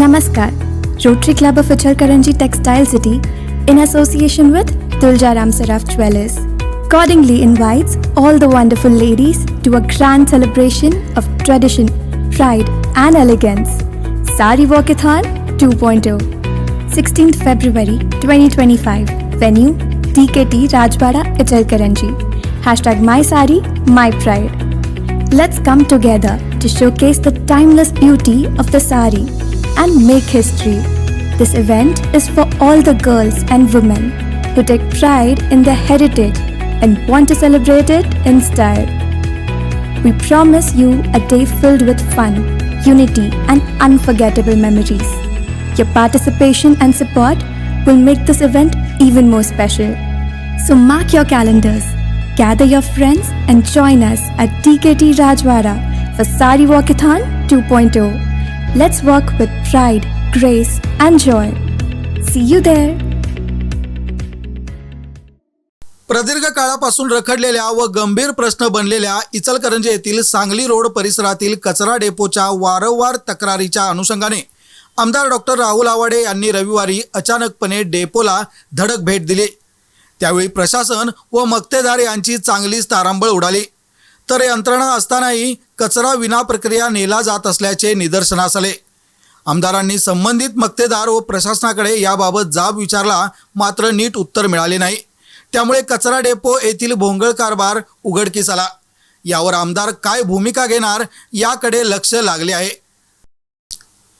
Namaskar, Rotary Club of Karanji Textile City, in association with Tuljaram Saraf Jewelers, accordingly invites all the wonderful ladies to a grand celebration of tradition, pride, and elegance. Sari Walkathon 2.0, 16th February 2025. Venue DKT Rajbara Ichal Karanji. Hashtag My Sari, My Pride. Let's come together to showcase the timeless beauty of the sari and make history. This event is for all the girls and women who take pride in their heritage and want to celebrate it in style. We promise you a day filled with fun, unity, and unforgettable memories. Your participation and support will make this event even more special. So mark your calendars, gather your friends, and join us at DKT Rajwara for Sari Walkathon 2.0. Let's walk with pride, grace, and joy. See you there. प्रदीर्घ काळापासून रखडलेल्या व गंभीर प्रश्न बनलेल्या इचलकरंजी येथील Sangli road परिसरातील कचरा डेपोच्या वारंवार तक्रारीच्या अनुषंगाने आमदार डॉक्टर राहुल आवाडे यांनी रविवारी अचानकपणे डेपोला धडक भेट दिली त्यावेळी प्रशासन व मक्तेदार यांची चांगलीच तारांबळ उडाली तर यंत्रणा असतानाही कचरा विना प्रक्रिया नेला जात असल्याचे निदर्शनास आले आमदारांनी संबंधित मक्तेदार व प्रशासनाकडे याबाबत जाब विचारला मात्र नीट उत्तर मिळाले नाही. त्यामुळे कचरा डेपो येथील भोंगळ कारभार उघडकीस आला. यावर आमदार काय भूमिका घेणार याकडे लक्ष लागले आहे.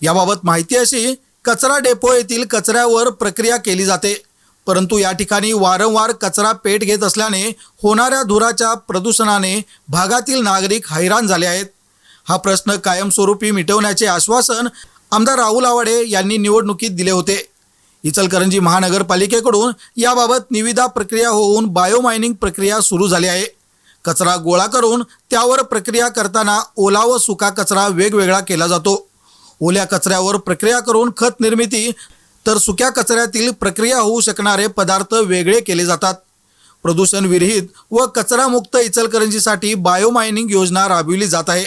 याबाबत माहिती अशी कचरा डेपो येथील कचऱ्यावर प्रक्रिया केली जाते. परंतु या ठिकाणी वारंवार कचरा पेट घेत असल्याने होणाऱ्या धुराच्या प्रदूषणाने भागातील नागरिक हैराण झाले आहेत. हा प्रश्न कायमस्वरूपी मिटवण्याचे आश्वासन आमदार राहुल आवाडे यांनी निवडणुकीत दिले होते. इचलकरंजी महानगरपालिकेकडून याबाबत निविदा प्रक्रिया होऊन बायोमायनिंग प्रक्रिया सुरू झाली आहे. कचरा गोळा करून त्यावर प्रक्रिया करताना ओला व सुका कचरा वेगवेगळा केला जातो. ओल्या कचऱ्यावर प्रक्रिया करून खत निर्मिती तर सुक्या कचऱ्यातील प्रक्रिया होऊ शकणारे पदार्थ वेगळे केले जातात. प्रदूषण विरहित व कचरामुक्त इचलकरंजीसाठी बायोमायनिंग योजना राबविली जात आहे.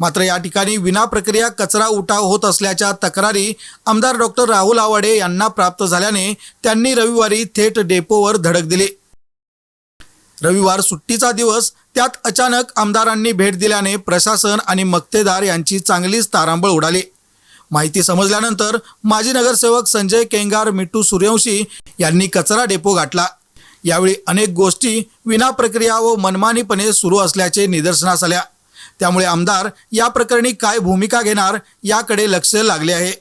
मात्र या ठिकाणी विना प्रक्रिया कचरा उठाव होत असल्याच्या तक्रारी आमदार डॉक्टर राहुल आवाडे यांना प्राप्त झाल्याने त्यांनी रविवारी थेट डेपोवर धडक दिली. रविवार सुट्टीचा दिवस त्यात अचानक आमदारांनी भेट दिल्याने प्रशासन आणि मक्तेदार यांची चांगलीच तारांबळ उडाली. माहिती समजल्यानंतर माजी नगरसेवक संजय केंगार मिट्टू सूर्यवंशी यांनी कचरा डेपो गाठला. यावेळी अनेक गोष्टी विना प्रक्रिया व मनमानीपणे सुरू असल्याचे निदर्शनास आल्या. त्यामुळे आमदार या प्रकरणी काय भूमिका घेणार याकडे लक्ष लागले आहे.